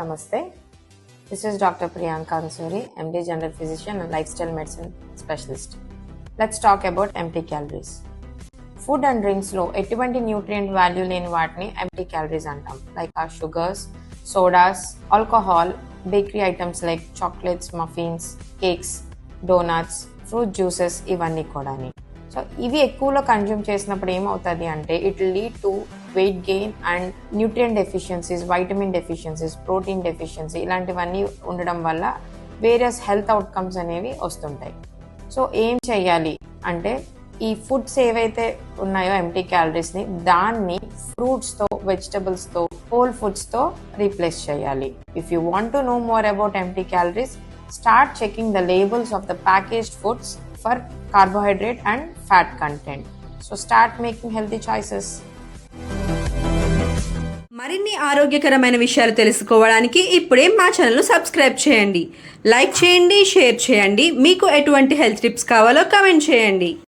నమస్తే. This is doctor Priyanka Ansuri MD general physician and lifestyle medicine specialist let's talk about empty calories food and డ్రింక్స్లో ఎటువంటి nutrient value లేని వాటిని empty calories అంటాం. Like uh sugars sodas alcohol bakery items like chocolates muffins cakes donuts fruit juices ఇవన్నీ కూడా so ఇవి ఎక్కువలో consume చేసినప్పుడు ఏమవుతుంది అంటే it lead to weight gain and nutrient deficiencies vitamin deficiencies protein deficiency ఇలాంటివన్నీ ఉండడం వల్ల వేరియస్ హెల్త్ అవుట్కమ్స్ అనేవి వస్తుంటాయి. సో ఏం చేయాలి అంటే ఈ ఫుడ్స్ ఏవైతే ఉన్నాయో ఎంటీ క్యాలరీస్ని దాన్ని ఫ్రూట్స్తో వెజిటబుల్స్తో హోల్ ఫుడ్స్తో రీప్లేస్ చేయాలి if you want to know more about empty calories start checking the labels of the packaged foods for carbohydrate and fat content so start making healthy choices మరిన్ని ఆరోగ్యకరమైన విషయాలు తెలుసుకోవడానికి ఇప్పుడే మా ఛానల్ను సబ్స్క్రైబ్ చేయండి. లైక్ చేయండి షేర్ చేయండి. మీకు ఎటువంటి హెల్త్ టిప్స్ కావాలో కమెంట్ చేయండి.